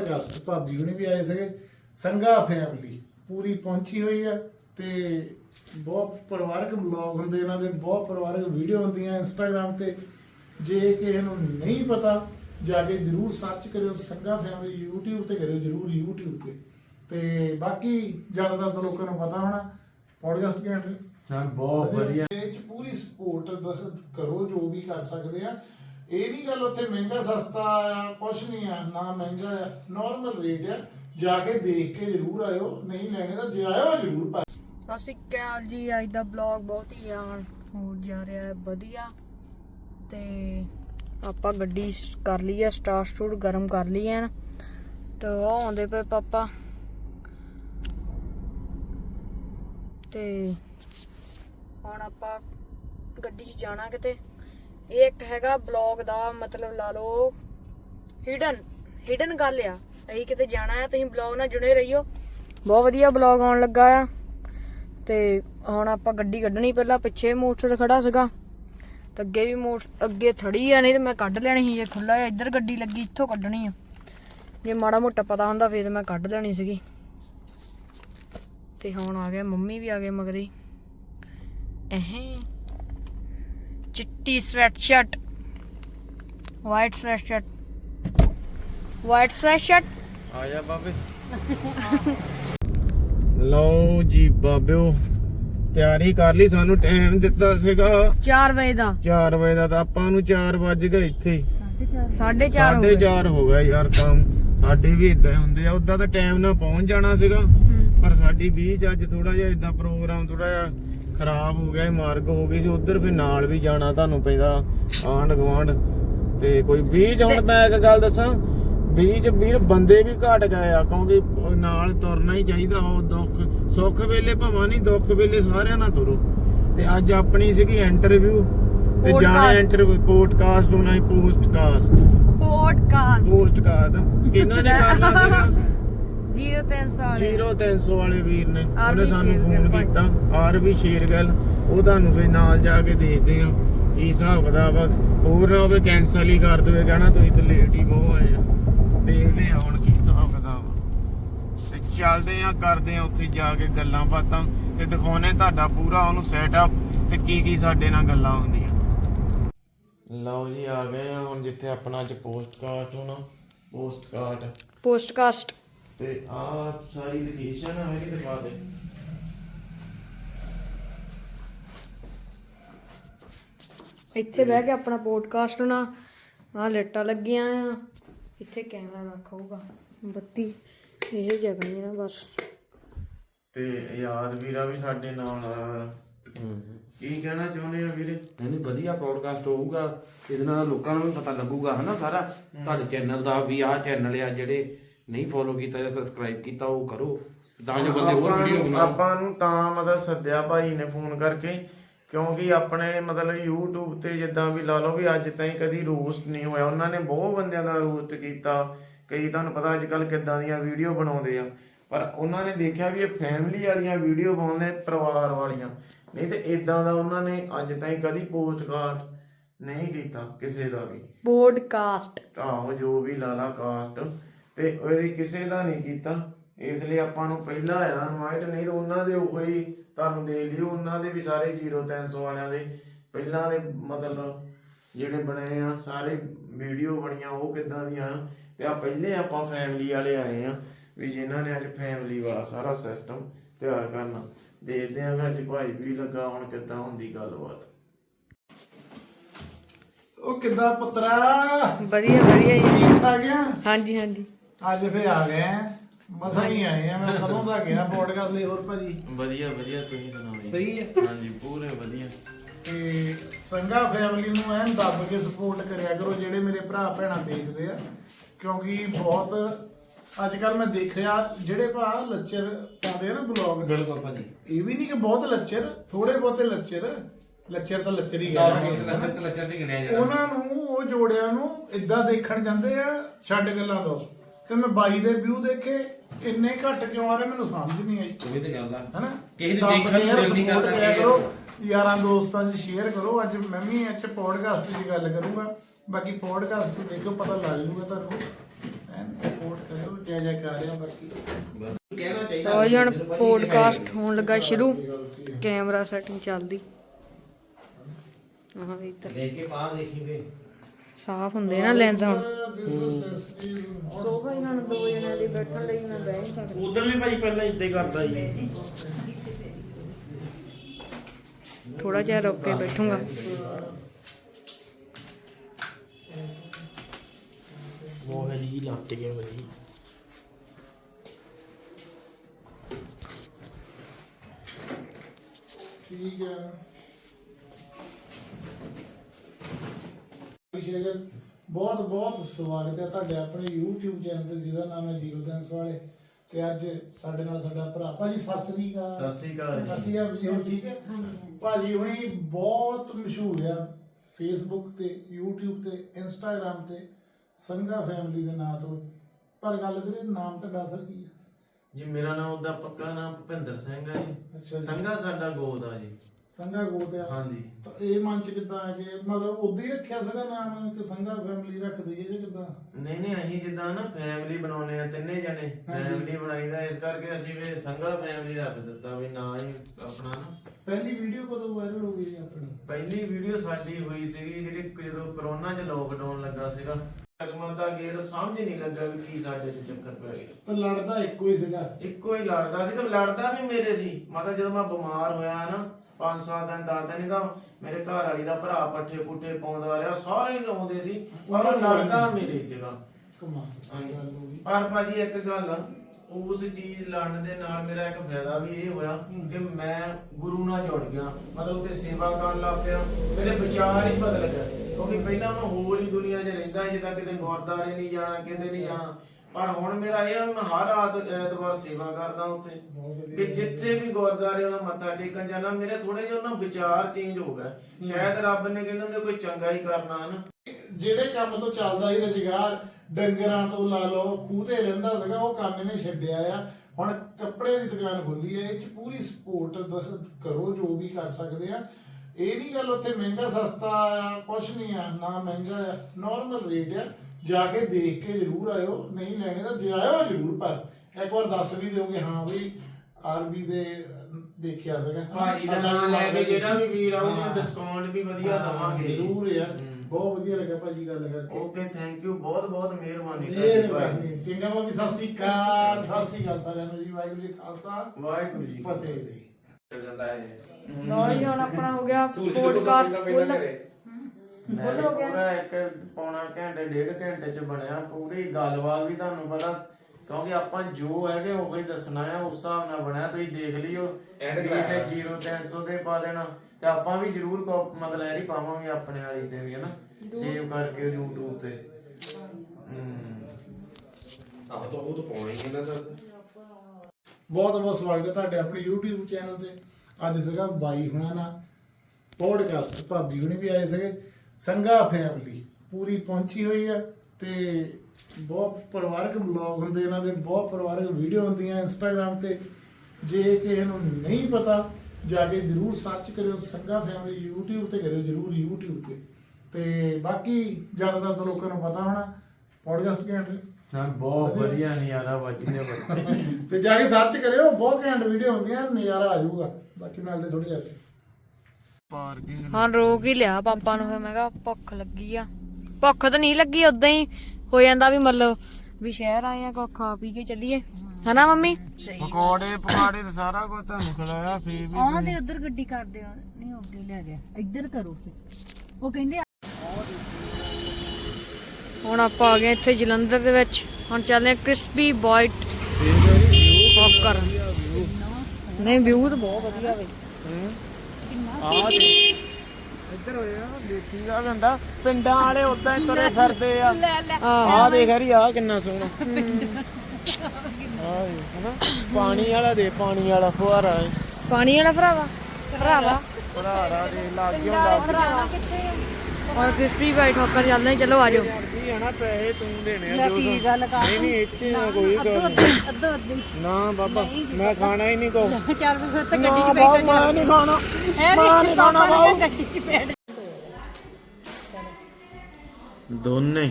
ਅਗਸਤ ਭਾਬੀ ਹੁਣੀ ਵੀ ਆਏ ਸੀਗੇ ਸੰਗਾ ਫੈਮਿਲੀ ਪੂਰੀ ਪਹੁੰਚੀ ਹੋਈ ਆ ਤੇ ਬਹੁਤ ਪਰਿਵਾਰਕ ਬਲੌਗ ਹੁੰਦੇ ਇਹਨਾਂ ਦੇ ਬਹੁਤ ਪਰਿਵਾਰਕ ਵੀਡੀਓ ਹੁੰਦੀਆਂ ਇੰਸਟਾਗ੍ਰam ਤੇ। ਜੇ ਕਿਸੇ ਨੂੰ ਨਹੀਂ ਪਤਾ ਜਾ ਕੇ ਜਰੂਰ ਸਰਚ ਕਰਿਓ ਸੰਗਾ ਫੈਮਿਲੀ YouTube ਤੇ ਕਰਿਓ ਜਰੂਰ YouTube ਤੇ। ਤੇ ਬਾਕੀ ਜ਼ਿਆਦਾਤਰ ਤਾਂ ਲੋਕਾਂ ਨੂੰ ਪਤਾ ਹੋਣਾ ਪੋਡਕਾਸਟ ਘੈਂਟ ਹਾਂ ਬਹੁਤ ਵਧੀਆ। ਇਹ ਚ ਪੂਰੀ ਸਪੋਰਟ ਕਰੋ ਜੋ ਵੀ ਕਰ ਸਕਦੇ ਆ। ਇਹ ਨਹੀਂ ਗੱਲ ਉੱਥੇ ਮਹਿੰਗਾ ਸਸਤਾ ਆ, ਕੁਛ ਨਹੀਂ ਆ, ਨਾ ਮਹਿੰਗਾ ਆ ਨਾਰਮਲ ਰੇਟ ਆ। ਜਾ ਕੇ ਦੇਖ ਕੇ ਜ਼ਰੂਰ ਆਇਓ, ਨਹੀਂ ਲੈਣੇ ਤਾਂ ਜਾਇਓ ਜ਼ਰੂਰ ਪਰ ਸਤਿ ਸ਼੍ਰੀ ਅਕਾਲ ਜੀ, ਅੱਜ ਦਾ ਬਲੌਗ ਬਹੁਤ ਹੀ ਆਨ ਹੋ ਜਾ ਰਿਹਾ ਹੈ, ਵਧੀਆ। ਤੇ ਆਪਾਂ ਗੱਡੀ ਕਰ ਲਈ ਹੈ ਸਟਾਰਟ ਸਟੂਡ ਗਰਮ ਕਰ ਲਈ ਹੈ ਤੇ ਉਹ ਆਉਂਦੇ ਪਏ ਪਾਪਾ। ਤੇ ਹੁਣ ਆਪਾਂ ਗੱਡੀ 'ਚ ਜਾਣਾ ਕਿਤੇ। ਇਹ ਇੱਕ ਹੈਗਾ ਬਲੌਗ ਦਾ ਮਤਲਬ ਲਾ ਲਓ ਹਿਡਨ ਹਿਡਨ ਗੱਲ ਆ। ਅਸੀਂ ਕਿਤੇ ਜਾਣਾ ਆ, ਤੁਸੀਂ ਬਲੌਗ ਨਾਲ ਜੁੜੇ ਰਹੀਓ। ਬਹੁਤ ਵਧੀਆ ਬਲੌਗ ਆਉਣ ਲੱਗਾ ਆ। ਤੇ ਹੁਣ ਆਪਾਂ ਗੱਡੀ ਕੱਢਣੀ ਪਹਿਲਾਂ, ਪਿੱਛੇ ਮੋਟਰਸਾਈਕਲ ਖੜਾ ਸੀਗਾ। ਤੇ ਅੱਗੇ ਵੀ ਮੋਟਰ ਅੱਗੇ ਥੜੀ ਆ, ਨਹੀਂ ਤੇ ਮੈਂ ਕੱਢ ਲੈਣੀ ਸੀ ਜੇ ਖੁੱਲਾ ਆ, ਇੱਧਰ ਗੱਡੀ ਲੱਗੀ, ਇੱਥੋਂ ਕੱਢਣੀ ਆ। ਜੇ ਮਾੜਾ ਮੋਟਾ ਪਤਾ ਹੁੰਦਾ ਫੇਰ ਮੈਂ ਕੱਢ ਲੈਣੀ ਸੀਗੀ। ਤੇ ਹੁਣ ਆ ਗਿਆ, ਮੰਮੀ ਵੀ ਆ ਗਏ ਮਗਰੀ। ਐਹੇ। ਚਿੱਟੀ sweatshirt white sweatshirt white sweatshirt ਆ ਜਾ ਬਾਬੇ। ਲਓ ਜੀ ਬਾਬਿਓ ਤਿਆਰੀ ਕਰ ਲਈ ਸਾਨੂੰ ਟਾਈਮ ਦਿੱਤਾ ਸੀਗਾ। 4 ਵਜੇ ਦਾ। 4 ਵਜੇ ਦਾ ਤਾਂ ਆਪਾਂ ਨੂੰ 4 ਵੱਜ ਗਏ ਇੱਥੇ। 4:30 ਸਾਢੇ ਹੋ ਗਏ। 4 ਹੋ ਗਿਆ ਯਾਰ ਕੰਮ। ਸਾਡੇ ਵੀ ਇਦਾਂ ਹੁੰਦੇ ਆ ਉਦਾਂ ਤਾਂ ਟਾਈਮ ਨਾਲ ਪਹੁੰਚ ਜਾਣਾ ਸੀਗਾ। ਪਰ ਸਾਡੀ 20 ਚ ਅੱਜ ਥੋੜਾ ਜਿਹਾ ਇਦਾਂ ਪ੍ਰੋਗਰਾਮ ਥੋੜਾ ਜਿਹਾ ਖਰਾਬ ਹੋ ਗਿਆ ਇਹ ਮਾਰਗ ਹੋ ਗਈ ਸੀ ਉਧਰ ਫਿਰ ਨਾਲ ਵੀ ਜਾਣਾ ਤੁਹਾਨੂੰ ਪੈਂਦਾ ਆਂਢ ਗੁਆਂਢ। ਤੇ ਕੋਈ 20 ਚ ਹੁਣ ਮੈਂ ਇੱਕ ਗੱਲ ਦੱਸਾਂ 20 ਚ ਵੀਰ ਬੰਦੇ ਵੀ ਘਟ ਗਏ ਆ ਕਿਉਂਕਿ ਨਾਲ ਤੁਰਨਾ ਹੀ ਚਾਹੀਦਾ ਉਹ ਦੁੱਖ ਸੁੱਖ ਵੇਲੇ ਭਾਵਾਂ ਨਹੀਂ ਦੁੱਖ ਵੇਲੇ ਸਾਰਿਆਂ ਨਾਲ ਤੁਰੋ। ਤੇ ਅੱਜ ਆਪਣੀ ਸੀਗੀ ਇੰਟਰਵਿਊ ਤੇ ਜਾਣਾ. ਇੰਟਰਵਿਊ ਪੋਡਕਾਸਟ ਹੋਣਾ ਹੈ ਪੋਸਟਕਾਸਟ ਪੋਡਕਾਸਟ ਪੋਸਟਕਾਸਟ ਕਿਹਨਾਂ ਨੇ ਕਰਨਾ ਸੀਗਾ 0300 ਵਾਲੇ। 0300 ਵਾਲੇ ਵੀਰ ਨੇ। ਉਹਨੇ ਆਰਵੀ ਸਾਨੂੰ ਫੋਨ ਸ਼ੇਰਗਿੱਲ ਕੀਤਾ। ਆਰ ਵੀ ਸ਼ੇਰਗਲ ਉਹ ਤੁਹਾਨੂੰ ਫਿਰ ਨਾਲ ਜਾ ਕੇ ਦੇਖਦੇ ਆ। ਕੀ ਹਿਸਾਬ ਕਿਤਾਬ ਆ। ਹੋਰ ਨਾ ਹੋਵੇ ਕੈਨਸਲ ਹੀ ਕਰ ਦੇਵੇ ਕਹਿਣਾ ਤੁਸੀਂ ਤਾਂ ਲੇਟ ਹੀ ਬਹੁਤ ਆਏ ਆ। ਦੇਖਦੇ ਆ ਹੁਣ ਕੀ ਹਿਸਾਬ ਕਿਤਾਬ ਆ। ਤੇ ਚੱਲਦੇ ਆ ਕਰਦੇ ਆ ਉੱਥੇ ਜਾ ਕੇ ਗੱਲਾਂ ਬਾਤਾਂ। ਤੇ ਦਿਖਾਉਣੇ ਤੁਹਾਡਾ ਪੂਰਾ ਉਹਨੂੰ ਸੈਟਅਪ ਤੇ ਕੀ ਕੀ ਸਾਡੇ ਨਾਲ ਗੱਲਾਂ ਹੁੰਦੀਆਂ। ਲਓ ਜੀ ਆ ਗਏ ਆ। ਹੁਣ ਜਿੱਥੇ ਆਪਣਾ ਅੱਜ ਪੋਸਟ ਕਾਰਡ ਹੋਣਾ ਪੋਸਟ ਕਾਰਡ ਪੋਡਕਾਸਟ ਤੇ ਆ ਸਾਰੀ ਲੋਕੇਸ਼ਨ ਆ ਇਹ ਦਿਖਾ ਦੇ। ਇੱਥੇ ਬਹਿ ਕੇ ਆਪਣਾ ਪੋਡਕਾਸਟ ਹੋਣਾ ਆ ਲਾਈਟਾਂ ਲੱਗੀਆਂ ਆ। ਇੱਥੇ ਕੈਮਰਾ ਰੱਖੂਗਾ ਬੱਤੀ ਇਹ ਜਗਣੀ ਨਾ ਬਸ। ਤੇ ਯਾਦ ਵੀਰਾ ਵੀ ਸਾਡੇ ਨਾਲ ਆ। ਕੀ ਕਹਿਣਾ ਚਾਹੁੰਦੇ ਆ ਵੀਰੇ? ਨਹੀਂ ਨਹੀਂ ਵਧੀਆ ਪੋਡਕਾਸਟ ਹੋਊਗਾ। ਇਹਦੇ ਨਾਲ ਲੋਕਾਂ ਨੂੰ ਵੀ ਪਤਾ ਲੱਗੂਗਾ ਹਨਾ ਸਾਰਾ? ਤੁਹਾਡੇ ਚੈਨਲ ਦਾ ਵੀ ਆਹ ਚੈਨਲ ਆ ਜਿਹੜੇ ਨਹੀਂ ਫੋਲੋ ਕੀਤਾ ਜਾਂ ਸਬਸਕ੍ਰਾਈਬ ਕੀਤਾ ਉਹ ਕਰੋ। ਤਾਂ ਜੋ ਬੰਦੇ ਹੋਰ ਆਪਾਂ ਵੀਡੀਓ ਨੂੰ- ਬਣਾਉਣ। ਆਪਾਂ ਨੂੰ ਤਾਂ ਮਤਲਬ ਸੱਦਿਆ ਭਾਈ ਨੇ ਫੋਨ ਕਰਕੇ ਕਿਉਂਕਿ ਆਪਣੇ ਮਤਲਬ YouTube ਤੇ ਜਿੱਦਾਂ ਵੀ ਲਾ ਲਓ ਵੀ ਅੱਜ ਤਾਈਂ ਕਦੀ ਰੋਸਟ ਨਹੀਂ ਹੋਇਆ। ਉਹਨਾਂ ਨੇ ਬਹੁਤ ਬੰਦਿਆਂ ਦਾ ਰੋਸਟ ਕੀਤਾ। ਕਈ ਤੁਹਾਨੂੰ ਪਤਾ ਅੱਜ ਕੱਲ ਕਿੱਦਾਂ ਦੀਆਂ ਵੀਡੀਓ ਬਣਾਉਂਦੇ ਆ। ਪਰ ਉਹਨਾਂ ਨੇ ਦੇਖਿਆ ਵੀ ਇਹ ਫੈਮਿਲੀ ਵਾਲੀਆਂ ਵੀਡੀਓ ਪਾਉਂਦੇ ਪਰਿਵਾਰ ਵਾਲੀਆਂ। ਨਹੀਂ ਤੇ ਇਦਾਂ ਦਾ ਉਹਨਾਂ ਨੇ ਅੱਜ ਤਾਈਂ ਕਦੀ ਪੋਸਟਕਾਸਟ ਨਹੀਂ ਕੀਤਾ ਕਿਸੇ ਦਾ ਵੀ। ਪੋਡਕਾਸਟ ਆਹੋ ਜੋ ਵੀ ਲਾਲਾ ਕਾਸਟ ਤੇ ਉਹਦੀ ਕਿਸੇ ਦਾ ਨਹੀਂ ਕੀਤਾ। ਇਸ ਲਈ ਆਪਾਂ ਨੂੰ ਪਹਿਲਾਂ ਆਇਆ ਇਨਵਾਈਟ ਨਹੀਂ ਤਾਂ ਉਹਨਾਂ ਦੇ ਉਹੀ ਤੁਹਾਨੂੰ ਦੇ ਲਿਓ ਉਹਨਾਂ ਦੇ ਵੀ ਸਾਰੇ 0300 ਵਾਲਿਆਂ ਦੇ। ਪਹਿਲਾਂ ਦੇ ਮਤਲਬ ਜਿਹੜੇ ਬਣੇ ਆ ਸਾਰੇ ਵੀਡੀਓ ਬਣੀਆਂ ਉਹ ਕਿੱਦਾਂ ਦੀਆਂ। ਤੇ ਆ ਪਹਿਲੇ ਆਪਾਂ ਫੈਮਿਲੀ ਵਾਲੇ ਆਏ ਆ ਵੀ ਜਿਨ੍ਹਾਂ ਨੇ ਅੱਜ ਫੈਮਿਲੀ ਵਾਲਾ ਸਾਰਾ ਸਿਸਟਮ ਤਿਆਰ ਕਰਨਾ। ਦੇਖਦੇ ਆਂ ਅੱਜ ਭਾਈ ਵੀ ਲੱਗਾ ਹੁਣ ਕਿੱਦਾਂ ਹੁੰਦੀ ਗੱਲਬਾਤ। ਉਹ ਕਿੱਦਾਂ ਪੁੱਤਰਾ? ਵਧੀਆ ਵਧੀਆ ਜੀ। ਠੀਕ ਆ? ਗਿਆ ਹਾਂਜੀ ਹਾਂਜੀ। ਅੱਜ ਫੇ ਆ ਗਏ ਆ। ਮਸਾਂ ਹੀ ਆਏ ਆ। ਮੈਂ ਕਦੋਂ ਦਾ ਗਿਆ ਪੋਡਕਾਸਟ ਲਈ ਹੋਰ ਭਾਜੀ? ਵਧੀਆ ਵਧੀਆ ਤੁਸੀਂ ਸੁਣਾਓ ਸਹੀ ਹੈ। ਹਾਂਜੀ ਪੂਰੇ ਵਧੀਆ। ਤੇ ਸੰਗਾ ਫੈਮਿਲੀ ਨੂੰ ਐਨ ਦੱਬ ਕੇ ਸਪੋਰਟ ਕਰਿਆ ਕਰੋ ਜਿਹੜੇ ਮੇਰੇ ਭਰਾ ਭੈਣਾਂ ਦੇਖਦੇ ਆ। ਕਿਉਂਕਿ ਬਹੁਤ ਅੱਜ ਕੱਲ ਮੈਂ ਦੇਖਿਆ ਜਿਹੜੇ ਭਾ ਲੱਚਰ ਪਾਉਂਦੇ ਆ ਨਾ ਬਲੌਗ ਬਿਲਕੁਲ ਭਾਜੀ। ਇਹ ਵੀ ਨਹੀਂ ਕਿ ਬਹੁਤ ਲੱਚਰ ਥੋੜੇ ਬਹੁਤੇ ਲੱਚਰ। ਲੱਚਰ ਤਾਂ ਲੱਚਰ ਹੀ ਲੱਚਰ ਕਹਾਂਗੇ ਤੇ ਲੱਚਰ ਚ ਗਿਣਿਆ ਉਹਨਾਂ ਨੂੰ ਉਹ ਜੋੜਿਆਂ ਨੂੰ ਇਦਾਂ ਦੇਖਣ ਜਾਂਦੇ ਆ ਛੱਡ ਗੱਲਾਂ ਦੋ। ਤੇ ਮੈਂ ਬਾਈ ਦੇ ਵਿਊ ਦੇਖੇ ਇੰਨੇ ਘੱਟ ਕਿਉਂ ਆ ਰਹੇ ਮੈਨੂੰ ਸਮਝ ਨਹੀਂ ਆਈ। ਉਹ ਵੀ ਤੇ ਗੱਲ ਆ। ਹਨਾ? ਕਿਸੇ ਦੀ ਦੱਬ ਦੇਖਣ ਕੇ ਨੂੰ ਦਿਲ ਨਹੀਂ support ਕਰਦਾ ਕਰਿਆ ਕਿ- ਕਰੋ ਯਾਰਾਂ ਦੋਸਤਾਂ 'ਚ ਸ਼ੇਅਰ ਕਰੋ ਅੱਜ ਮੈਂ ਵੀ ਅੱਜ ਪੋਡਕਾਸਟ 'ਚ ਗੱਲ ਕਰੂੰਗਾ। ਬਾਕੀ ਪੋਡਕਾਸਟ ਦੇਖੋ ਪਤਾ ਲੱਗ ਜੂਗਾ ਤੁਹਾਨੂੰ। ਸਪੋਰਟ ਕਰਿਓ ਜੈ ਜੈ ਕਰਿਆ ਬਾਕੀ ਕਹਿਣਾ ਚਾਹੀਦਾ ਲੋ ਜੀ ਹੁਣ ਪੋਡਕਾਸਟ ਹੋਣ ਲੱਗਾ ਸ਼ੁਰੂ। ਕੈਮਰਾ ਸੈਟਿੰਗ ਚੱਲਦੀ। ਆਹ ਇੱਧਰ ਲੈ ਕੇ ਬਾਹਰ ਦੇਖੀਂਗੇ ਸਾਫ਼ ਹੁੰਦੇ ਨਾ ਲੈਂਸ ਹੁਣ। ਸੋਫਾ ਇਹਨਾਂ ਨੂੰ ਦੋ ਜਣਿਆਂ ਲਈ ਬੈਠਣ ਲਈ ਮੈਂ ਬਹਿ ਨਹੀਂ ਸਕਦੀ। ਉਧਰ ਵੀ ਭਾਈ ਪਹਿਲਾਂ ਇਦਾਂ ਹੀ ਕਰਦਾ ਸੀ। ਥੋੜਾ ਜਿਹਾ ਰੁਕ ਕੇ ਬੈਠੂੰਗਾ। ਉਹ ਹਰੀ ਲੱਟ ਗਿਆ ਭਾਈ। ਠੀਕ ਹੈ ਸ਼ੇਰ ਬਹੁਤ ਬਹੁਤ ਸਵਾਗਤ ਹੈ ਤੁਹਾਡੇ ਆਪਣੇ YouTube ਚੈਨਲ ਤੇ ਜਿਹਦਾ ਨਾਮ ਹੈ ਜੀਰੋ ਦੈਂਸ ਵਾਲੇ ਤੇ ਅੱਜ ਸਾਡੇ ਨਾਲ ਸਾਡਾ ਭਰਾ ਭਾਜੀ ਸਤਿ ਸ੍ਰੀ ਅਕਾਲ। ਸਤਿ ਸ੍ਰੀ ਅਕਾਲ ਜੀ। ਸਤਿ ਸ੍ਰੀ ਅਕਾਲ ਜੀ ਹੋਰ ਠੀਕ ਹੈ? ਭਾਜੀ ਹੁਣੀ ਬਹੁਤ ਮਸ਼ਹੂਰ ਆ ਫੇਸਬੁੱਕ ਤੇ YouTube ਤੇ Instagram ਤੇ ਸੰਗਾ ਫੈਮਿਲੀ ਦੇ ਨਾਂ ਤੋਂ। ਪਰ ਗੱਲ ਵੀਰੇ ਨਾਮ ਤੁਹਾਡਾ ਅਸਲ ਕੀ ਹੈ? ਜੀ ਮੇਰਾ ਨਾਮ ਉਹਦਾ ਪੱਕਾ ਨਾਮ ਭੁਪਿੰਦਰ ਸਿੰਘ ਹੈ ਅੱਛਾ ਜੀ ਜੀ। ਸੰਘਾ ਸਾਡਾ ਗੋਦ ਆ ਜੀ। ਸੰਗਾ ਗੋਤ ਆ। ਹਾਂਜੀ। ਤਾਂ ਇਹ ਮਨ ਚ ਕਿੱਦਾਂ ਹੈ ਕਿ ਮਤਲਬ ਉਦੋਂ ਹੀ ਰੱਖਿਆ ਸੀਗਾ ਨਾਮ ਕਿ ਸੰਗਾ ਫੈਮਿਲੀ ਰੱਖ ਦਈਏ ਜਾਂ ਕਿੱਦਾਂ? ਨਹੀਂ ਨਹੀਂ ਅਸੀਂ ਜਿੱਦਾਂ ਨਾ ਫੈਮਿਲੀ ਬਣਾਉਨੇ ਆ ਤਿੰਨੇ ਜਣੇ। ਹਾਂਜੀ। ਫੈਮਿਲੀ ਬਣਾਈਦਾ ਇਸ ਕਰਕੇ ਅਸੀਂ ਵੀ ਸੰਘਾ ਫੈਮਿਲੀ ਰੱਖ ਦਿੱਤਾ ਵੀ ਨਾ ਹੀ ਆਪਣਾ ਨਾ। ਪਹਿਲੀ ਵੀਡੀਓ ਕਦੋਂ ਵਾਇਰਲ ਹੋ ਗਈ ਆਪਣੀ? ਪਹਿਲੀ ਵੀਡੀਓ ਸਾਡੀ ਹੋਈ ਸੀਗੀ ਜਿਹੜੀ ਜਦੋਂ ਕਰੋਨਾ 'ਚ ਲੋਕਡਾਊਨ ਲੱਗਾ ਸੀਗਾ। ਕਿਸਮਤ ਦਾ ਗੇੜ ਸਮਝ ਹੀ ਨਹੀਂ ਲੱਗਾ ਵੀ ਕੀ ਸਾਡੇ 'ਚ ਚੱਕਰ ਪੈ ਗਿਆ। ਤਾਂ ਲੜਦਾ ਇੱਕੋ ਹੀ ਸੀਗਾ। ਇੱਕੋ ਹੀ ਲੜਦਾ ਸੀ ਤੇ ਲੜਦਾ ਵੀ ਮੇਰੇ ਸੀ। ਮਤਲਬ ਜਦੋਂ ਮੈਂ ਬਿਮਾਰ ਹੋਇਆ ਨਾ 5-7 ਦਿਨ 10 ਦਿਨ ਦਾ ਮੇਰੇ ਘਰ ਵਾਲੀ ਦਾ ਭਰਾ ਪੱਠੇ ਪੁੱਠੇ ਪਾਉਂਦਾ ਰਿਹਾ ਸਾਰੇ ਲਾਉਂਦੇ ਸੀ। ਪਰ ਉਹ ਲੜਦਾ ਮੇਰੇ ਸੀਗਾ। ਕਮਾਲ ਦੀ ਗੱਲ ਹੋ ਗਈ। ਪਰ ਭਾਜੀ ਇੱਕ ਗੱਲ ਆ, ਉਸ ਚੀਜ਼ ਲੜਨ ਦੇ ਨਾਲ ਮੇਰਾ ਇੱਕ ਫਾਇਦਾ ਵੀ ਇਹ ਹੋਇਆ ਕਿ ਮੈਂ ਗੁਰੂ ਨਾਲ ਜੁੜ ਗਿਆ। ਮਤਲਬ ਉੱਥੇ ਸੇਵਾ ਕਰਨ ਲੱਗ ਪਿਆ। ਮੇਰੇ ਵਿਚਾਰ ਹੀ ਬਦਲ ਗਏ। ਕਿਉਂਕਿ ਪਹਿਲਾਂ ਮੈਂ ਹੋਰ ਹੀ ਦੁਨੀਆ 'ਚ ਰਹਿੰਦਾ ਸੀ, ਜਿੱਦਾਂ ਕਿਤੇ ਗੁਰਦਾਰੇ ਨਹੀਂ ਜਾਣਾ ਕਿਤੇ ਨਹੀਂ ਜਾਣਾ। ਪਰ ਹੁਣ ਮੇਰਾ ਇਹ ਆ ਮੈਂ ਹਰ ਰਾਤ ਐਤਵਾਰ ਸੇਵਾ ਕਰਦਾ ਉੱਥੇ। ਬਹੁਤ ਵਧੀਆ ਜਿੱਥੇ ਵੀ ਗੁਰਦਾਰੇ ਉਹਦਾ ਮੱਥਾ ਟੇਕਣ ਜਾਣਾ ਮੇਰੇ ਥੋੜੇ ਜਿਹਾ ਉਹਨਾਂ ਵਿਚਾਰ ਚੇਂਜ ਹੋ ਗਏ। ਸ਼ਾਇਦ ਰੱਬ ਨੇ ਕਹਿੰਦੇ ਹੁੰਦੇ ਕੋਈ ਚੰਗਾ ਹੀ ਕਰਨਾ ਹਨ? ਜਿਹੜੇ ਕੰਮ ਤੋਂ ਚੱਲਦਾ ਸੀ ਰੁਜ਼ਗਾਰ ਡੰਗਰਾਂ ਤੋਂ ਲਾ ਲਓ ਖੂਹ ਤੇ ਰਹਿੰਦਾ ਸੀਗਾ ਉਹ ਕੰਮ ਇਹਨੇ ਛੱਡਿਆ ਆ। ਹੁਣ ਕੱਪੜੇ ਦੀ ਦੁਕਾਨ ਖੋਲੀ ਹੈ ਇਹ ਚ ਪੂਰੀ ਸਪੋਰਟ ਕਰੋ ਜੋ ਵੀ ਕਰ ਸਕਦੇ ਆ। ਇਹ ਨਹੀਂ ਗੱਲ ਉੱਥੇ ਮਹਿੰਗਾ ਸਸਤਾ ਕੁਛ ਨਹੀਂ ਆ ਨਾ ਮਹਿੰਗਾ ਨਾਰਮਲ ਰੇਟ ਆ। ਜਾ ਕੇ ਦੇਖ ਕੇ ਜ਼ਰੂਰ ਆਇਓ ਨਹੀਂ ਲੈਣੇ ਤਾਂ ਜਾਇਓ ਜ਼ਰੂਰ ਪਰ ਇੱਕ ਵਾਰ ਦੱਸ ਵੀ ਦਿਓਗੇ ਹਾਂ ਵੀ ਆਰਬੀ ਦੇ ਦੇਖਿਆ ਸੀਗਾ। ਭਾਜੀ ਦਾ ਨਾਮ ਲੈ ਕੇ ਜਿਹੜਾ ਵੀ ਵੀਰ ਹਾਂ। ਡਿਸਕਾਊਂਟ ਵੀ ਵਧੀਆ ਹਾਂ, ਦਵਾਂਗੇ। ਜ਼ਰੂਰ ਯਾਰ ਹੂੰ। ਬਹੁਤ ਵਧੀਆ ਲੱਗਾ ਭਾਜੀ ਗੱਲ ਕਰਕੇ। ਓਕੇ ਥੈਂਕ ਯੂ ਬਹੁਤ ਬਹੁਤ ਮਿਹਰਬਾਨੀ ਮਿਹਰਬਾਨੀ। ਚੰਗਾ ਬਾਬੀ ਸਤਿ ਸ੍ਰੀ ਅਕਾਲ ਸਤਿ ਸ੍ਰੀ ਅਕਾਲ ਸਾਰਿਆਂ ਨੂੰ ਜੀ ਵਾਹਿਗੁਰੂ ਜੀ ਖਾਲਸਾ ਵਾਹਿਗੁਰੂ ਜੀ ਫਤਿਹ ਜੀ। ਚੱਲ ਜਾਂਦਾ ਹੈ ਲੋ ਜੀ ਹੁਣ ਆਪਣਾ ਹੋ ਗਿਆ ਪੋਡਕਾਸਟ ਫੁੱਲ ਮੈਂ ਵੀ ਪੂਰਾ ਇੱਕ ਪੌਣਾ ਘੰਟੇ ਡੇਢ ਘੰਟੇ ਚ ਬਣਿਆ। ਪੂਰੀ ਗੱਲਬਾਤ ਵੀ ਤੁਹਾਨੂੰ ਪਤਾ ਕਿਉਂਕਿ ਆਪਾਂ ਜੋ ਹੈਗੇ ਉਹ ਹੀ ਦੱਸਣਾ ਆ ਉਸ ਹਿਸਾਬ ਨਾਲ ਬਣਿਆ। ਤੁਸੀਂ ਦੇਖ ਲਿਓ Add ਵੀ ਕਰਾਇਆ। ਤੇ 0300 ਤੇ ਪਾ ਦੇਣਾ ਤੇ ਆਪਾਂ ਵੀ ਜਰੂਰ ਕੋ- ਮਤਲਬ ਐਰੀ ਪਾਵਾਂਗੇ ਆਪਣੇ ਵਾਲੀ ਤੇ ਵੀ ਹਨਾ? ਸੇਵ ਕਰਕੇ YouTube ਤੇ। ਹਮ ਆਹ ਤਾਂ ਉਹ ਤਾਂ ਪਾਉਣਾ ਹੀ ਇਹਨਾਂ ਦਾ। ਬਹੁਤ ਬਹੁਤ ਸਵਾਗਤ ਹੈ ਤੁਹਾਡੇ ਆਪਣੇ YouTube ਚੈਨਲ ਤੇ। ਅੱਜ ਸੀਗਾ ਬਾਈ ਹੁਣਾਂ ਨਾਲ ਪੋਡਕਾਸਟ ਭਾਬੀ ਹੁਣੀ ਵੀ ਆਏ ਸੀਗੇ। ਸੰਗਾ ਫੈਮਿਲੀ ਪੂਰੀ ਪਹੁੰਚੀ ਹੋਈ ਹੈ ਤੇ ਬਹੁਤ ਪਰਿਵਾਰਕ ਬਲੌਗ ਹੁੰਦੇ ਇਹਨਾਂ ਦੇ ਬਹੁਤ ਪਰਿਵਾਰਕ ਵੀਡੀਓ ਹੁੰਦੀਆਂ ਇੰਸਟਾਗ੍ਰam ਤੇ। ਜੇ ਕਿਸੇ ਨੂੰ ਨਹੀਂ ਪਤਾ ਜਾ ਕੇ ਜਰੂਰ ਸਰਚ ਕਰਿਓ ਸੰਗਾ ਫੈਮਿਲੀ YouTube ਤੇ ਕਰਿਓ ਜਰੂਰ YouTube ਤੇ। ਤੇ ਬਾਕੀ ਜ਼ਿਆਦਾਤਰ ਤਾਂ ਲੋਕਾਂ ਨੂੰ ਪਤਾ ਹੋਣਾ ਪੋਡਕਾਸਟ ਨੇ। ਹਾਂ ਬਹੁਤ ਵਧੀਆ ਨਜ਼ਾਰਾ ਵੱਜਨੇ ਬੱਚੇ ਤੇ ਜਾ ਕੇ ਸਰਚ ਕਰਿਓ ਬਹੁਤ ਘੈਂਟ ਵੀਡੀਓ ਹੁੰਦੀਆਂ ਨਜ਼ਾਰਾ ਆ ਜਾਊਗਾ। ਬਾਕੀ ਮਿਲਦੇ ਥੋੜੀ ਜਿਹਾ ਪਾਰਕਿੰਗ ਹਾਂ ਰੋਕ ਹੀ ਲਿਆ ਪਾਪਾ ਨੂੰ ਫਿਰ। ਮੈਂ ਕਿਹਾ ਭੁੱਖ ਲੱਗੀ ਆ। ਭੁੱਖ ਤਾਂ ਨਹੀਂ ਲੱਗੀ ਉਦਾਂ ਹੀ ਹੋ ਜਾਂਦਾ ਵੀ ਮਤਲਬ ਵੀ ਸ਼ਹਿਰ ਆਏ ਆ ਕੋ ਖਾ ਪੀ ਕੇ ਚੱਲੀਏ। ਹਨਾ ਮੰਮੀ? ਪਕੌੜੇ ਪਕਾੜੇ ਤੇ ਸਾਰਾ ਕੁਝ ਤੁਹਾਨੂੰ ਖਿਲਾਇਆ ਫੇਰ ਵੀ ਆਹ ਤੇ ਉਧਰ ਗੱਡੀ ਕਰਦੇ ਆ ਨਹੀਂ ਉਹ ਅੱਗੇ ਲੈ ਗਿਆ। ਇੱਧਰ ਕਰੋ ਫਿਰ। ਉਹ ਕਹਿੰਦੇ ਹੁਣ ਆਪਾਂ ਆ ਗਏ ਇੱਥੇ ਜਲੰਧਰ ਦੇ ਵਿੱਚ। ਹੁਣ ਚੱਲਦੇ ਆ ਕ੍ਰਿਸਪੀ ਪੌਪਕਾਰਨ ਨਹੀਂ ਵਿਊ ਤਾਂ ਬਹੁਤ ਵਧੀਆ ਵੇ। ਆ ਦੇ ਇੱਧਰ ਹੋਇਆ ਦੇਖੀ ਦਾ ਬੰਦਾ ਪਿੰਡਾਂ ਵਾਲੇ ਉਦਾਂ ਹੀ ਤੁਰੇ ਫਿਰਦੇ ਆ। ਆਹ। ਆ ਦੇਖ ਹਰੀ ਆ ਕਿੰਨਾ ਸੋਹਣਾ। ਆ ਹਨਾ? ਪਾਣੀ ਵਾਲਾ ਦੇ ਪਾਣੀ ਵਾਲਾ ਫੁਹਾਰਾ ਹੈ ਪਾਣੀ ਵਾਲਾ ਭਰਾਵਾ? ਭਰਾਵਾ। ਫੁਹਾਰਾ ਦੇ ਲੱਗ ਗਿਆ ਲੱਗ ਔਰ ਕ੍ਰਿਸਪੀ ਬਾਈਟ ਹੌਕਰ ਚੱਲਦੇ ਆ, ਚਲੋ ਆਜੋ ਗਈ ਹਨਾ ਪੈਸੇ ਤੂੰ ਦੇਣੇ ਆ ਜੋ ਕੀ ਗੱਲ ਕਰ? ਨਹੀਂ ਨਹੀਂ ਇੱਥੇ ਨਾ ਕੋਈ ਗੱਲ ਨਹੀਂ। ਅੱਧੋ ਅੱਧੀ। ਨਾ ਬਾਬਾ ਮੈਂ ਖਾਣਾ ਹੀ ਨਹੀਂ ਕੋ ਚੱਲ ਫਿਰ ਤਾਂ ਨਾ ਗੱਡੀ 'ਚ ਬੈਠਾ ਮੈਂ ਨਹੀਂ ਖਾਣਾ। ਹੈ ਮੈਂ ਨਹੀਂ ਖਾਣਾ ਬਾਬਾ ਗੱਡੀ 'ਚ ਬੈਠ ਦੋਨੇ।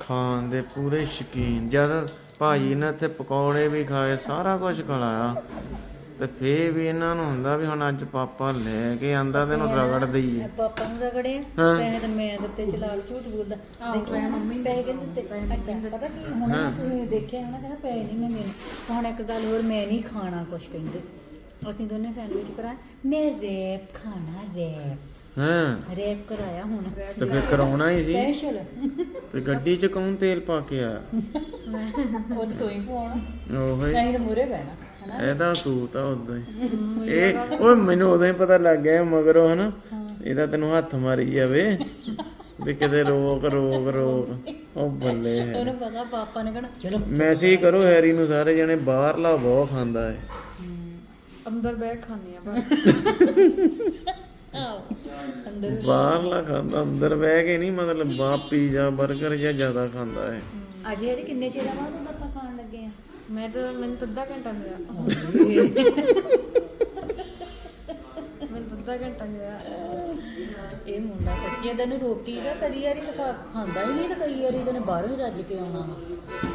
ਖਾਣ ਦੇ ਪੂਰੇ ਸ਼ੌਕੀਨ। ਜਦ ਭਾਜੀ ਨੇ ਇੱਥੇ ਪਕੌੜੇ ਵੀ ਖਾਏ ਸਾਰਾ ਕੁਝ ਖਲਾਇਆ। ਤੇ ਫੇਰ ਵੀ ਇਹਨਾਂ ਨੂੰ ਹੁੰਦਾ ਵੀ ਹੁਣ ਅੱਜ ਪਾਪਾ ਲੈ ਕੇ ਆਂਦਾ ਤੇ ਇਹਨੂੰ ਰਗੜ ਦਈਏ। ਪਾਪਾ ਨੂੰ ਰਗੜੇ ਆ, ਹਾਂ। ਪੈਸੇ ਤਾਂ ਮੈਂ ਦਿੱਤੇ ਚਲਾਕ ਝੂਠ ਬੋਲਦਾ। ਦੇਖਿਆ ਮੰਮੀ ਪੈਸੇ ਕਿਹਨੇ ਦਿੱਤੇ। ਅੱਛਾ ਪਤਾ ਕੀ? ਹੁਣ ਤੁਸੀਂ ਦੇਖਿਆ ਹੋਣਾ ਕਹਿੰਦਾ ਪੈਸੇ ਨਹੀਂ ਮੈਂ ਮੈਨੂੰ ਹੁਣ ਇੱਕ ਗੱਲ ਹੋਰ ਮੈਂ ਨਹੀਂ ਖਾਣਾ ਕੁਛ ਕਹਿੰਦੇ। ਅਸੀਂ ਦੋਨੇ ਸੈਂਡਵਿਚ ਕਰਾਇਆ। ਮੈਂ ਰੈਪ ਖਾਣਾ ਰੈਪ। ਹਾਂ। ਰੈਪ ਕਰਾਇਆ ਹੁਣ। ਤੇ ਫੇਰ ਕਰਾਉਣਾ ਹੀ ਸੀ। ਸਪੈਸ਼ਲ ਤੇ ਗੱਡੀ 'ਚ ਕੌਣ ਤੇਲ ਪਾ ਕੇ ਆਇਆ? ਉਹ ਤਾਂ ਹੀ ਪਾਉਣਾ ਉਹੋ। ਹੀ ਨਹੀਂ ਤਾਂ ਮੂਰੇ ਬਹਿਣਾ। ਇਹਦਾ ਸੂਤ ਆ ਉਦੋਂ ਹੀ। ਇਹ ਓਏ ਮੈਨੂੰ ਉਦੋਂ ਹੀ ਪਤਾ ਲੱਗ ਗਿਆ ਮਗਰੋਂ ਹਨਾ? ਇਹਦਾ ਤੈਨੂੰ ਹੱਥ ਮਾਰੀ ਜਾਵੇ। ਵੀ ਕਿਤੇ ਰੋਕ ਰੋਕ ਰੋਕ। ਉਹ ਬੱਲੇ ਹੈ। ਉਹਨੂੰ ਪਤਾ ਪਾਪਾ ਨੇ ਕਹਣਾ ਚਲੋ। ਮੈਸੇਜ ਕਰੋ ਹੈਰੀ ਨੂੰ ਸਾਰੇ ਜਣੇ ਬਾਹਰਲਾ ਬਹੁਤ ਖਾਂਦਾ ਹੈ। ਅੰਦਰ ਬਹਿ ਕੇ ਖਾਂਦੇ ਆ ਆਓ ਅੰਦਰ ਬਾਹਰਲਾ ਖਾਂਦਾ ਅੰਦਰ ਬਹਿ ਕੇ ਨਹੀਂ ਮਤਲਬ ਬਾ ਪੀਜ਼ਾ 버ਗਰ ਜਾਂ ਜ਼ਿਆਦਾ ਖਾਂਦਾ ਹੈ। ਅੱਜ ਇਹ ਕਿੰਨੇ ਚਿਰ ਬਾਅਦ ਖਾਣ ਆ ਮੈਂ ਤਾਂ ਮੈਨੂੰ ਤਾਂ ਅੱਧਾ ਘੰਟਾ ਹੋਇਆ। ਮੈਨੂੰ ਤਾਂ ਅੱਧਾ ਘੰਟਾ ਹੋਇਆ। ਇਹ ਮੁੰਡਾ ਸੱਚੀ ਇਹਦਾ ਨੂੰ ਰੋਕੀ ਦਾ ਕਦੀ ਵਾਰੀ ਤਾਂ ਖਾਂਦਾ ਹੀ ਨਹੀਂ ਤੇ ਕਈ ਵਾਰੀ ਇਹਨੇ ਬਾਹਰੋਂ ਹੀ ਰੱਜ ਕੇ ਆਉਣਾ।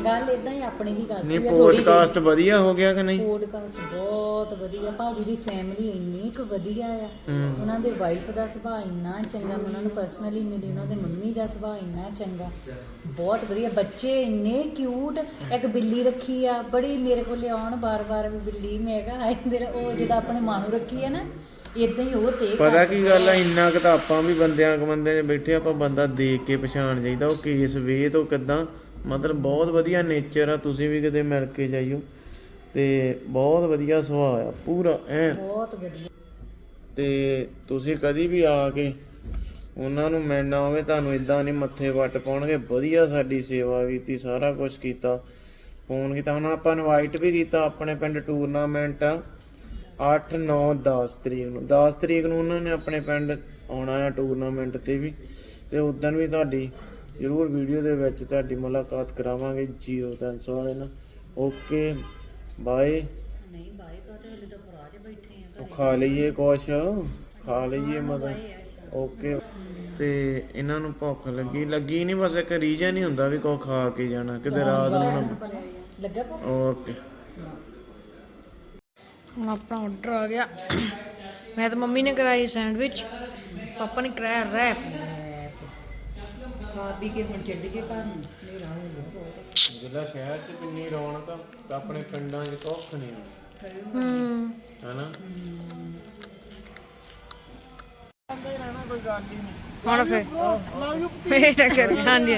ਗੱਲ ਇਦਾਂ ਹੀ ਆਪਣੀ ਵੀ ਗੱਲ ਨਹੀਂ ਪੋਡਕਾਸਟ ਵਧੀਆ ਹੋ ਗਿਆ ਕਿ ਨਹੀਂ? ਪੋਡਕਾਸਟ ਬਹੁਤ ਵਧੀਆ ਭਾਜੀ ਦੀ ਫੈਮਿਲੀ ਇੰਨੀ ਕੁ ਵਧੀਆ ਆ। ਉਹਨਾਂ ਦੇ ਵਾਈਫ ਦਾ ਸੁਭਾਅ ਇੰਨਾ ਚੰਗਾ ਮੈਂ ਉਹਨਾਂ ਨੂੰ ਪਰਸਨਲੀ ਮਿਲੀ ਉਹਨਾਂ ਦੇ ਮੰਮੀ ਦਾ ਸੁਭਾਅ ਇੰਨਾ ਚੰਗਾ। ਬਹੁਤ ਵਧੀਆ ਬੱਚੇ ਇੰਨੇ ਕਿਊਟ ਇੱਕ ਬਿੱਲੀ ਰੱਖੀ ਆ ਬੜੀ ਮੇਰੇ ਕੋਲ ਆਉਣ ਬਾਰ-ਬਾਰ ਵੀ ਬਿੱਲੀ ਮੈਂ ਕਿਹਾ ਦਿਲ ਉਹ ਜਿਹਦਾ ਆਪਣੇ ਮਾਂ ਨੂੰ ਰੱਖੀ ਆ ਨਾ ਇਦਾਂ ਹੀ ਉਹ ਤੇ ਪਤਾ ਕੀ ਗੱਲ ਆ। ਇੰਨਾ ਕੁ ਤਾਂ ਆਪਾਂ ਵੀ ਬੰਦਿਆਂ ਕਮੰਦੇ 'ਚ ਬੈਠੇ ਆਪਾਂ ਬੰਦਾ ਦੇਖ ਕੇ ਪਛਾਣ ਜਾਈਦਾ ਉਹ ਕੇਸ ਵੇ ਤੋਂ ਕਿਦਾਂ ਮਤਲਬ ਬਹੁਤ ਵਧੀਆ ਨੇਚਰ ਆ ਤੁਸੀਂ ਵੀ ਕਿਤੇ ਮਿਲ ਕੇ ਜਾਈਓ। ਤੇ ਬਹੁਤ ਵਧੀਆ ਸੁਭਾਅ ਆ ਪੂਰਾ ਐ। ਬਹੁਤ ਵਧੀਆ। ਤੇ ਤੁਸੀਂ ਕਦੀ ਵੀ ਆ ਕੇ ਉਹਨਾਂ ਨੂੰ ਮਿਲਣਾ ਹੋਵੇ ਤੁਹਾਨੂੰ ਇਦਾਂ ਨਹੀਂ ਮੱਥੇ ਵੱਟ ਪਾਉਣਗੇ ਵਧੀਆ ਸਾਡੀ ਸੇਵਾ ਕੀਤੀ ਸਾਰਾ ਕੁਝ ਕੀਤਾ। ਫੋਨ ਕੀਤਾ ਹੁਣ ਆਪਾਂ ਇਨਵਾਈਟ ਵੀ ਕੀਤਾ ਆਪਣੇ ਪਿੰਡ ਟੂਰਨਾਮੈਂਟ ਆ। 8 9 10 ਤਰੀਕ ਨੂੰ। 10 ਤਰੀਕ ਨੂੰ ਉਹਨਾਂ ਨੇ ਆਪਣੇ ਪਿੰਡ ਆਉਣਾ ਆ ਟੂਰਨਾਮੈਂਟ ਤੇ ਵੀ। ਤੇ ਉਦੋਂ ਵੀ ਤੁਹਾਡੀ ਜ਼ਰੂਰ ਵੀਡੀਓ ਦੇ ਵਿੱਚ ਤੁਹਾਡੀ ਮੁਲਾਕਾਤ ਕਰਾਵਾਂਗੇ 0300 ਵਾਲੇ ਨਾਲ। ਓਕੇ ਬਾਏ ਨਹੀਂ ਬਾਈ ਕਾਤੇ ਹਲੇ ਤਾਂ ਫਰਾਜ ਬੈਠੇ ਆ ਉਹ ਖਾ ਲਈਏ ਕੁਛ। ਖਾ ਲਈਏ ਮਤਲਬ ਓਕੇ ਤੇ ਇਹਨਾਂ ਨੂੰ ਭੁੱਖ ਲੱਗੀ। ਲੱਗੀ ਨਹੀਂ ਬਸ ਇੱਕ ਰੀਜਨ ਹੀ ਹੁੰਦਾ ਵੀ ਕੁਛ ਖਾ ਕੇ ਜਾਣਾ। ਕਿਤੇ ਰਾਤ ਨੂੰ ਨਾ ਲੱਗਾ ਪਾ ਓਕੇ ਹੁਣ ਆਪਣਾ ਆਰਡਰ ਆ ਗਿਆ। ਮੈਂ ਤਾਂ ਮੰਮੀ ਨੇ ਕਰਾਈ ਸੈਂਡਵਿਚ। ਪਾਪਾ ਨੇ ਕਰਾਇਆ ਰੈਪ ਖਾ ਪੀ ਕੇ ਹੁਣ ਚੱਲ ਕੇ ਘਰ ਨੂੰ। ਹਨੇਰਾ ਹੋ ਗਿਆ ਬਹੁਤ ਜਿਹੜਾ ਸ਼ਹਿਰ 'ਚ ਕਿੰਨੀ ਰੌਣਕ ਆ ਤਾਂ ਆਪਣੇ ਪਿੰਡਾਂ 'ਚ ਕੁਛ ਨਹੀਂ ਹੂੰ। ਹਨਾ? ਹੁਣ ਫਿਰ ਫੇਰ ਟੱਕਰ ਹਾਂਜੀ ਹਾਂਜੀ।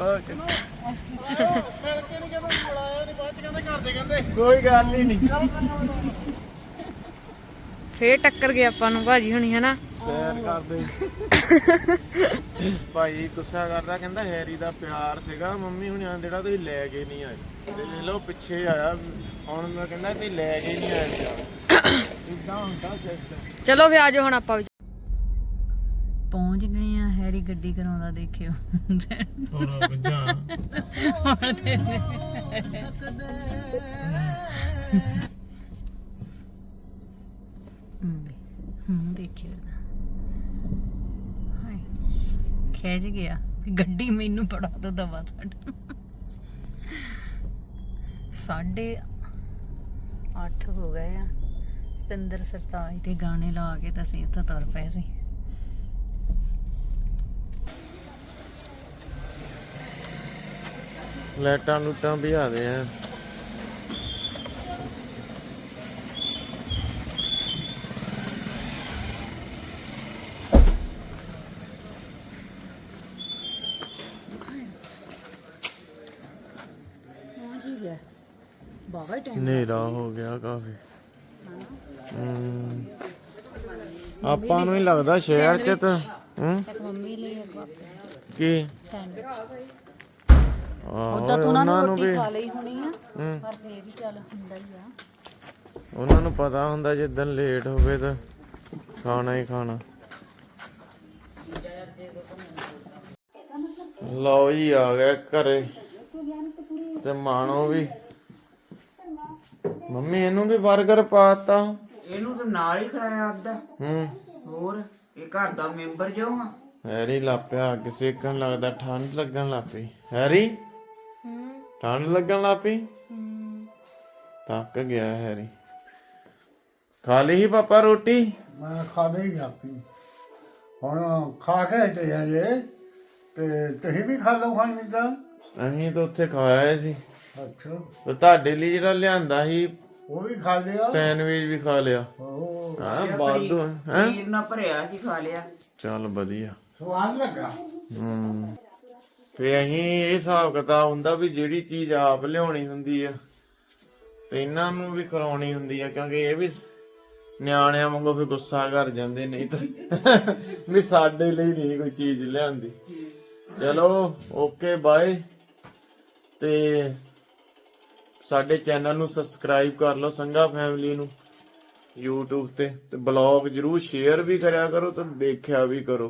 ਓਕੇ। ਮਿਲ ਕੇ ਨਹੀਂ ਕਹਿੰਦਾ ਬੁਲਾਇਆ ਨਹੀਂ ਬਾਅਦ ਚ ਕਹਿੰਦੇ ਘਰ ਦੇ ਕਹਿੰਦੇ। ਕੋਈ ਗੱਲ ਹੀ ਨਹੀਂ। ਫੇਰ। ਟੱਕਰ ਗਏ ਆਪਾਂ ਨੂੰ ਭਾਜੀ ਹੁਣੀ ਹਨਾ? ਸ਼ੇਅਰ ਕਰਦੇ। ਭਾਈ ਗੁੱਸਾ ਕਰਦਾ ਕਹਿੰਦਾ ਹੈਰੀ ਦਾ ਪਿਆਰ ਸੀਗਾ ਮੰਮੀ ਹੁਣਾਂ ਜਿਹੜਾ ਤੁਸੀਂ ਲੈ ਕੇ ਨਹੀਂ ਆਏ। ਤੇ ਦੇਖ ਲਓ ਪਿੱਛੇ ਆਇਆ ਹੁਣ ਮੈਂ ਕਹਿੰਦਾ ਤੁਸੀਂ ਲੈ ਕੇ ਨਹੀਂ ਆਏ। ਇਦਾਂ ਹੁੰਦਾ ਚਲੋ ਫੇ ਆਜੋ ਹੁਣ ਆਪਾਂ ਵੀ। ਪਹੁੰਚ ਗਏ ਆ ਹੈਰੀ ਗੱਡੀ ਕਰਾਉਂਦਾ ਦੇਖਿਓ। ਹੋਰ ਹੂੰ ਦੇਖਿਓ ਹਾਏ ਗਿਆ। ਗੱਡੀ ਮੈਨੂੰ ਪੜਾ ਦੋ ਦਵਾ ਸਾਡਾ ਸਾਢੇ 8 ਹੋ ਗਏ ਆ। ਸਤਿੰਦਰ ਸਰਤਾਜ ਦੇ ਗਾਣੇ ਲਾ ਕੇ ਤਾਂ ਅਸੀਂ ਇੱਥੋਂ ਤੁਰ ਪਏ ਸੀ। ਲੈਟਾਂ ਲੂਟਾਂ ਭਜਾ ਦੇ ਆ ਪਹੁੰਚ ਹੀ ਗਿਆ ਬਾਬਾ ਟਾਈਮ ਹਨੇਰਾ ਹੋ ਗਿਆ ਕਾਫੀ। ਆਪਾਂ ਨੂੰ ਹੀ ਲੱਗਦਾ ਸ਼ਹਿਰ ਚ ਤਾਂ ਹੂੰ ਮੰਮੀ ਲਈ ਕੀ? ਸੈਂਡਵਿਚ। ਉਦਾਂ ਤਾਂ ਉਹਨਾਂ ਨੂੰ ਰੋਟੀ ਵੀ ਖਾ ਲਈ ਹੋਣੀ ਆ ਪਰ ਫੇਰ ਵੀ ਚੱਲ ਹੁੰਦਾ ਹੀ ਆ। ਉਹਨਾਂ ਨੂੰ ਪਤਾ ਹੁੰਦਾ ਜਿੱਦਣ ਲੇਟ ਹੋਵੇ ਤਾਂ ਖਾਣਾ ਹੀ ਖਾਣਾ। ਲਓ ਜੀ ਆ ਗਏ ਘਰੇ। ਤੇ ਮਾਣੋ ਵੀ। ਮੰਮੀ ਇਹਨੂੰ ਵੀ 버ਗਰ ਪਾਤਾ ਇਹਨੂੰ ਤਾਂ ਨਾਲ ਹੀ ਖੜਾਇਆ ਅੱਧਾ। ਹੂੰ। ਹੋਰ ਇਹ ਘਰ ਦਾ ਮੈਂਬਰ ਜੋ ਆ। ਹੈਰੀ ਲਾਪਿਆ ਅੱਗ ਸੇਕਣ ਲੱਗਦਾ ਠੰਡ ਲੱਗਣ ਲੱਪੀ ਹੈਰੀ? ਠੰਡ ਲੱਗਣ ਲੱਪੀ ਥੱਕ ਗਿਆ ਹੈਰੀ। ਖਾ ਲਈ ਸੀ ਪਾਪਾ ਰੋਟੀ? ਮੈਂ ਖਾ ਲਈ ਆਪੀ। ਹੁਣ ਖਾ ਕੇ ਤੇ ਜੇ ਤੇ ਤੁਸੀਂ ਵੀ ਖਾ ਲਓ ਖਾਣ ਦਾ ਅਸੀਂ ਤਾਂ ਉੱਥੇ ਖਾਇਆ ਸੀ। ਅੱਛਾ। ਤੇ ਤੁਹਾਡੇ ਲਈ ਜਿਹੜਾ ਲਿਆਂਦਾ ਸੀ ਉਹ ਵੀ ਖਾ ਲਿਆ? ਸੈਂਡਵਿਚ ਵੀ ਖਾ ਲਿਆ। ਉਹ ਹਾਂ ਬਾਦੂ ਹੈ? ਵੀਰ ਨਾਲ ਭਰਿਆ ਸੀ ਖਾ ਲਿਆ। ਚੱਲ ਵਧੀਆ। ਸਵਾਦ ਲੱਗਾ? ਹੂੰ। ਤੇ ਅਸੀਂ ਇਹ ਹਿਸਾਬ ਕਿਤਾਬ ਹੁੰਦਾ ਵੀ ਜਿਹੜੀ ਚੀਜ਼ ਆਪ ਲਿਆਉਣੀ ਹੁੰਦੀ ਆ, ਤੇ ਇਹਨਾਂ ਨੂੰ ਵੀ ਕਰਾਉਣੀ ਹੁੰਦੀ ਆ, ਕਿਉਂਕਿ ਇਹ ਵੀ ਨਿਆਣਿਆਂ ਵਾਂਗੂ ਫਿਰ ਗੁੱਸਾ ਕਰ ਜਾਂਦੇ ਨਹੀਂ ਤਾਂ ਵੀ ਸਾਡੇ ਲਈ ਨਹੀਂ ਕੋਈ ਚੀਜ਼ ਲਿਆਂਦੀ। ਚਲੋ, ਓਕੇ, ਬਾਏ। ਤੇ ਸਾਡੇ ਚੈਨਲ ਨੂੰ ਸਬਸਕ੍ਰਾਈਬ ਕਰ ਲਓ ਸੰਗਾ ਫੈਮਿਲੀ ਨੂੰ, YouTube ਤੇ ਤੇ ਬਲੌਗ ਜਰੂਰ ਸ਼ੇਅਰ ਵੀ ਕਰਿਆ ਕਰੋ ਤੇ ਦੇਖਿਆ ਵੀ ਕਰੋ।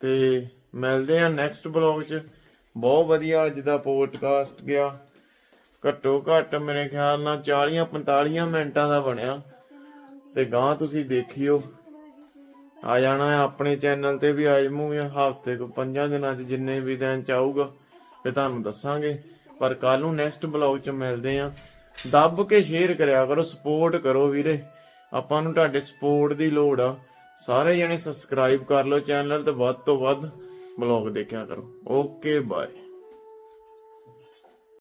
ਤੇ ਮਿਲਦੇ ਆ ਨੈਕਸਟ ਬਲੌਗ 'ਚ। ਬਹੁਤ ਵਧੀਆ ਅੱਜ ਦਾ ਪੋਡਕਾਸਟ ਗਿਆ। ਘੱਟੋ ਘੱਟ ਮੇਰੇ ਖਿਆਲ ਨਾਲ 40 45 ਮਿੰਟਾਂ ਦਾ ਬਣਿਆ। ਤੇ ਗਾਂ ਤੁਸੀਂ ਦੇਖਿਓ। ਆ ਜਾਣਾ ਹੈ ਆਪਣੇ ਚੈਨਲ ਤੇ ਵੀ ਆ ਜਾਵਾਂਗੇ ਹਫ਼ਤੇ ਕੋ ਪੰਜਾਂ ਦਿਨਾਂ 'ਚ ਜਿੰਨੇ ਵੀ ਦਿਨ ਚਾਹੂਗਾ ਫਿਰ ਤੁਹਾਨੂੰ ਦੱਸਾਂਗੇ। ਪਰ ਕੱਲ ਨੂੰ ਨੈਕਸਟ ਬਲੌਗ 'ਚ ਮਿਲਦੇ ਆ ਦੱਬ ਕੇ ਸ਼ੇਅਰ ਕਰਿਆ ਕਰੋ ਸਪੋਰਟ ਕਰੋ ਵੀਰੇ। ਆਪਾਂ ਨੂੰ ਤੁਹਾਡੇ ਸਪੋਰਟ ਦੀ ਲੋੜ ਆ। ਸਾਰੇ ਜਣੇ ਸਬਸਕ੍ਰਾਈਬ ਕਰ ਲਓ ਚੈਨਲ ਤੇ ਵੱਧ ਤੋਂ ਵੱਧ। ਬਲੌਗ ਦੇਖਿਆ ਕਰੋ। Okay bye